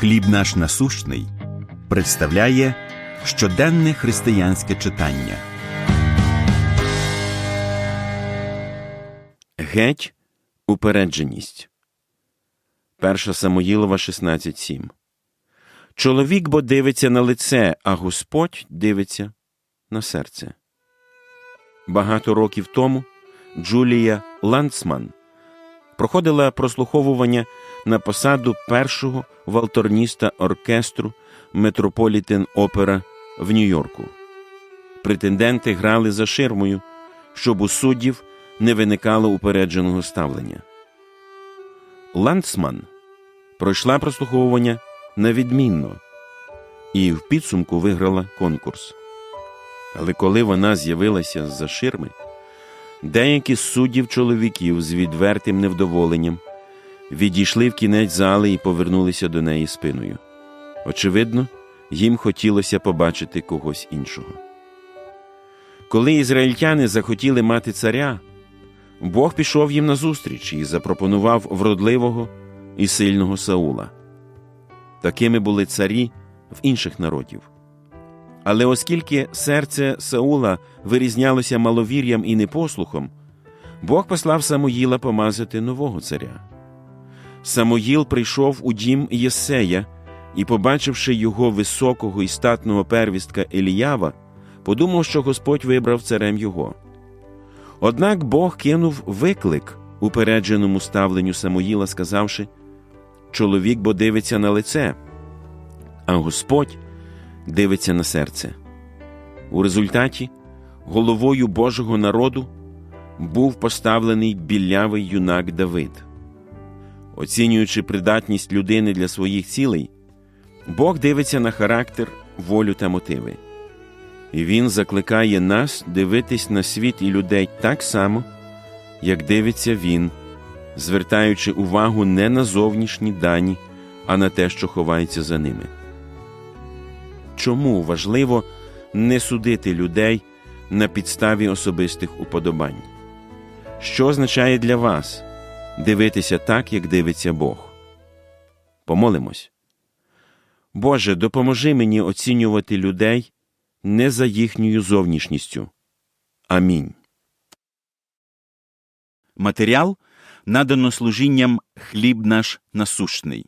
Хліб наш насущний представляє щоденне християнське читання. Геть упередженість. 1 Самоїлова 16.7 Чоловік бо дивиться на лице, а Господь дивиться на серце. Багато років тому Джулія Ландсман проходила прослуховування на посаду першого валторніста оркестру Метрополітен Опера в Нью-Йорку. Претенденти грали за ширмою, щоб у суддів не виникало упередженого ставлення. Ландсман пройшла прослуховування на відмінно і в підсумку виграла конкурс. Але коли вона з'явилася з-за ширми, деякі з суддів чоловіків з відвертим невдоволенням відійшли в кінець зали і повернулися до неї спиною. Очевидно, їм хотілося побачити когось іншого. Коли ізраїльтяни захотіли мати царя, Бог пішов їм назустріч і запропонував вродливого і сильного Саула. Такими були царі в інших народів. Але оскільки серце Саула вирізнялося маловір'ям і непослухом, Бог послав Самоїла помазати нового царя. Самоїл прийшов у дім Єсея і, побачивши його високого і статного первістка Еліява, подумав, що Господь вибрав царем його. Однак Бог кинув виклик упередженому ставленню Самоїла, сказавши Чоловік бо дивиться на лице, а Господь дивиться на серце. У результаті головою Божого народу був поставлений білявий юнак Давид. Оцінюючи придатність людини для своїх цілей, Бог дивиться на характер, волю та мотиви. І Він закликає нас дивитись на світ і людей так само, як дивиться Він, звертаючи увагу не на зовнішні дані, а на те, що ховається за ними. Чому важливо не судити людей на підставі особистих уподобань? Що означає для вас дивитися так, як дивиться Бог? Помолимось. Боже, допоможи мені оцінювати людей не за їхньою зовнішністю. Амінь. Матеріал надано служінням Хліб наш насущний.